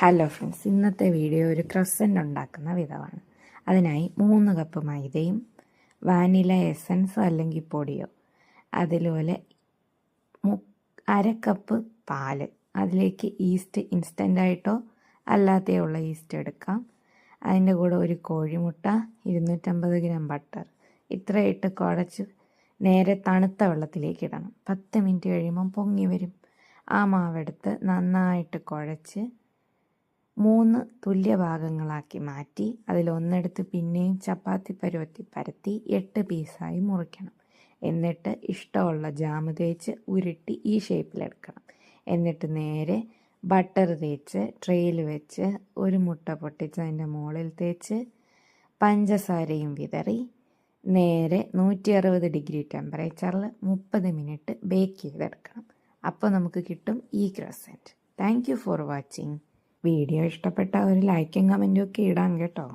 Hello friends ഇന്നത്തെ video ഒരു croissant ഉണ്ടാക്കുന്ന വിധമാണ്. അതിനായി മൂന്ന് കപ്പ് മൈദയും വാനില എസൻസോ അല്ലെങ്കിൽ പൊടിയോ അതുപോലെ മു അര കപ്പ് പാൽ. അതിലേക്ക് ഈസ്റ്റ് ഇൻസ്റ്റന്റായിട്ടോ അല്ലാതെയോ ഉള്ള ഈസ്റ്റ് എടുക്കാം. അതിന്റെ കൂടെ ഒരു കോഴിമുട്ട ഇരുന്നൂറ്റമ്പത് ഗ്രാം ബട്ടർ ഇത്രയിട്ട് കുഴച്ച് നേരെ തണുത്ത വെള്ളത്തിലേക്ക് ഇടണം. പത്ത് മിനിറ്റ് കഴിയുമ്പം പൊങ്ങി വരും. ആ മാവെടുത്ത് നന്നായിട്ട് കുഴച്ച് മൂന്ന് തുല്യ ഭാഗങ്ങളാക്കി മാറ്റി അതിലൊന്നെടുത്ത് പിന്നെയും ചപ്പാത്തി പരുവത്തി പരത്തി എട്ട് പീസായി മുറിക്കണം. എന്നിട്ട് ഇഷ്ടമുള്ള ജാമ് തേച്ച് ഉരുട്ടി ഈ ഷേപ്പിലെടുക്കണം. എന്നിട്ട് നേരെ ബട്ടർ തേച്ച് ട്രെയിൽ വെച്ച് ഒരു മുട്ട പൊട്ടിച്ച് അതിന്റെ മുകളിൽ തേച്ച് പഞ്ചസാരയും വിതറി നേരെ നൂറ്റി അറുപത് ഡിഗ്രി ടെമ്പറേച്ചറിൽ മുപ്പത് മിനിറ്റ് ബേക്ക് ചെയ്തെടുക്കണം. അപ്പോൾ നമുക്ക് കിട്ടും ഈ croissant. Thank you for watching. Video ഇഷ്ടപ്പെട്ട ഒരു ലൈക്കും കമന്റും ഒക്കെ ഇടാം കേട്ടോ.